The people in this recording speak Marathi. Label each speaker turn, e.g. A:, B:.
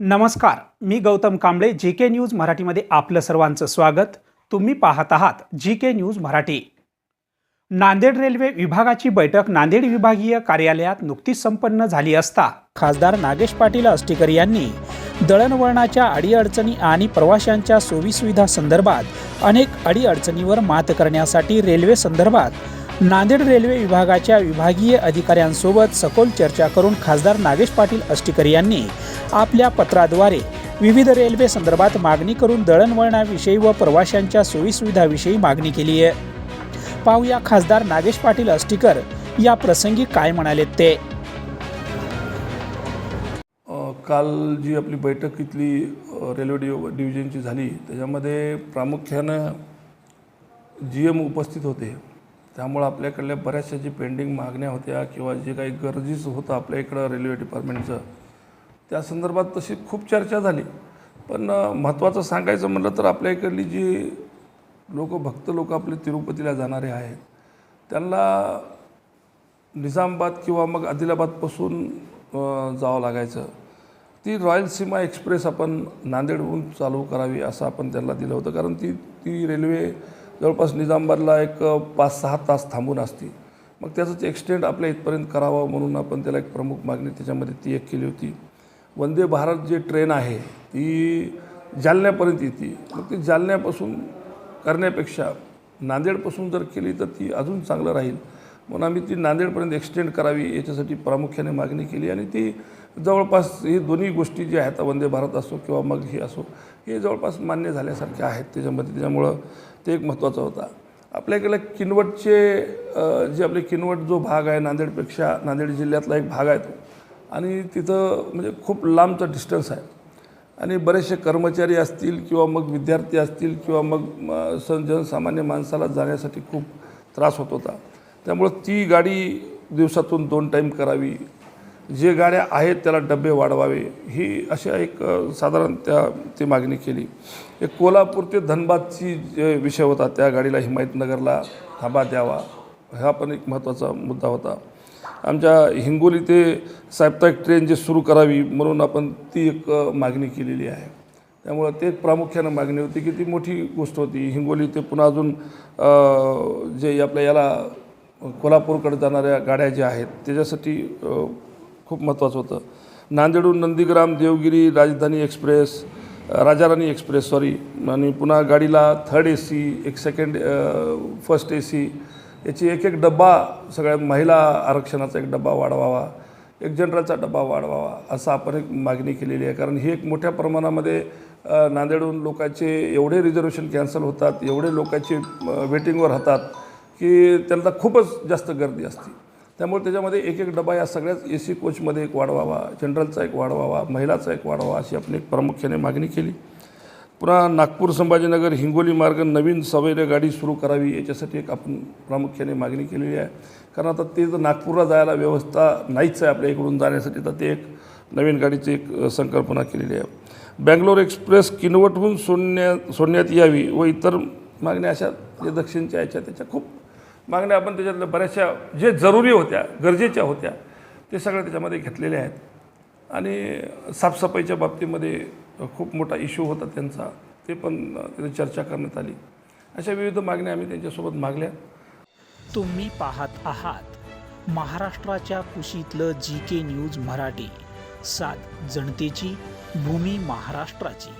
A: नमस्कार मी Gautam Kamble G K news मराठीमध्ये आपलं सर्वांचं स्वागत. तुम्ही पाहत आहात G K news Marathi. Nanded railway विभागाची बैठक नांदेड विभागीय कार्यालयात नुकतीच संपन्न झाली असता खासदार नागेश पाटील अस्टीकर यांनी दळणवळणाच्या अडीअडचणी आणि प्रवाशांच्या सोयीसुविधा संदर्भात अनेक अडीअडचणीवर मात करण्यासाठी रेल्वे संदर्भात नांदेड रेल्वे विभागाच्या विभागीय अधिकाऱ्यांसोबत सखोल चर्चा करून खासदार नागेश पाटील अस्टीकर यांनी आपल्या पत्राद्वारे विविध रेल्वे संदर्भात मागणी करून दळणवळणाविषयी व प्रवाशांच्या सोयीसुविधाविषयी मागणी केली आहे. पाहूया खासदार नागेश पाटील अस्टीकर या प्रसंगी काय म्हणाले ते.
B: काल जी आपली बैठक इथली रेल्वे डिव डिव्हिजनची झाली त्याच्यामध्ये प्रामुख्यानं जी एम उपस्थित होते. त्यामुळं आपल्याकडल्या बऱ्याचशा जी पेंडिंग मागण्या होत्या किंवा जे काही गरजेचं होतं आपल्या इकडं रेल्वे डिपार्टमेंटचं त्या संदर्भात तशी खूप चर्चा झाली. पण महत्त्वाचं सांगायचं म्हटलं तर आपल्या इकडली जी लोक भक्त लोक आपले तिरुपतीला जाणारे आहेत त्यांना निजामाबाद किंवा मग आदिलाबादपासून जावं लागायचं. ती रॉयल सीमा एक्सप्रेस आपण नांदेडहून चालू करावी असं आपण त्यांना दिलं होतं. कारण ती ती रेल्वे जवळपास निजामाबादला एक पाच सहा तास थांबून असते. मग त्याचं एक्सटेंड आपल्या इथपर्यंत करावं म्हणून आपण त्याला एक प्रमुख मागणी त्याच्यामध्ये ती एक केली होती. वंदे भारत जे ट्रेन आहे ती जालन्यापर्यंत येते. मग ती जालन्यापासून करण्यापेक्षा नांदेडपासून जर केली तर ती अजून चांगलं राहील. म्हणून आम्ही ती नांदेडपर्यंत एक्सटेंड करावी याच्यासाठी प्रामुख्याने मागणी केली आणि ती जवळपास ही दोन्ही गोष्टी ज्या आहेत वंदे भारत असो किंवा मग हे असो हे जवळपास मान्य झाल्यासारखे आहेत त्याच्यामध्ये. त्याच्यामुळं ते एक महत्त्वाचं होता. आपल्याकडे किनवटचे जे आपले किनवट जो भाग आहे नांदेडपेक्षा नांदेड जिल्ह्यातला एक भाग आहे तो. आणि तिथं म्हणजे खूप लांबचा डिस्टन्स आहे. आणि बरेचसे कर्मचारी असतील किंवा मग विद्यार्थी असतील किंवा मग म, जनसामान्य माणसाला जाण्यासाठी खूप त्रास होत होता. त्यामुळं ती गाडी दिवसातून दोन टाईम करावी. जे गाड्या आहेत त्याला डबे वाढवावे. ही अशा एक साधारण त्या ती मागणी केली. एक कोल्हापूर ते धनबादची जे विषय होता त्या गाडीला हिमायतनगरला थांबा द्यावा. हा पण एक महत्त्वाचा मुद्दा होता. आमच्या हिंगोली ते साप्ताहिक ट्रेन जे सुरू करावी म्हणून आपण ती एक मागणी केलेली आहे. त्यामुळं ते एक प्रामुख्यानं मागणी होती की ती मोठी गोष्ट होती. हिंगोली ते पुन्हा अजून जे आपल्या याला कोल्हापूरकडे जाणाऱ्या गाड्या ज्या आहेत त्याच्यासाठी खूप महत्त्वाचं होतं. नांदेडहून नंदीग्राम देवगिरी राजधानी एक्सप्रेस राजाराणी एक्सप्रेस सॉरी आणि पुन्हा गाडीला थर्ड ए सी एक सेकंड फर्स्ट ए सी याची एक एक डब्बा सगळ्या महिला आरक्षणाचा एक डब्बा वाढवावा एक जनरलचा डब्बा वाढवावा असं आपण एक मागणी केलेली आहे. कारण ही एक मोठ्या प्रमाणामध्ये नांदेडहून लोकांचे एवढे रिझर्वेशन कॅन्सल होतात एवढे लोकांचे वेटिंगवर राहतात की त्यांना खूपच जास्त गर्दी असते. त्यामुळे त्याच्यामध्ये एक एक डबा या सगळ्याच ए सी कोचमध्ये एक वाढवावा जनरलचा एक वाढवावा महिलाचा एक वाढवावा अशी आपण एक प्रामुख्याने मागणी केली. पुन्हा नागपूर संभाजीनगर हिंगोली मार्ग नवीन सवैर गाडी सुरू करावी याच्यासाठी एक आपण प्रामुख्याने मागणी केलेली आहे. कारण आता ते जर नागपूरला जायला व्यवस्था नाहीच आहे आपल्या इकडून जाण्यासाठी तर ते एक नवीन गाडीची एक संकल्पना केलेली आहे. बँगलोर एक्सप्रेस किनवटहून सोडण्या सोडण्यात यावी व इतर मागण्या अशा जे दक्षिणच्या याच्या त्याच्या खूप मागण्या आपण त्याच्यातल्या बऱ्याचशा जे जरुरी होत्या गरजेच्या होत्या ते सगळ्या त्याच्यामध्ये घेतलेल्या आहेत. आणि साफसफाईच्या बाबतीमध्ये खूप मोठा इश्यू होता त्यांचा. ते पण तिथे चर्चा करण्यात आली. अशा विविध मागण्या आम्ही त्यांच्यासोबत मागल्या.
A: तुम्ही पाहत आहात महाराष्ट्राच्या कुशीतलं जी के न्यूज मराठी. सात जनतेची भूमी महाराष्ट्राची.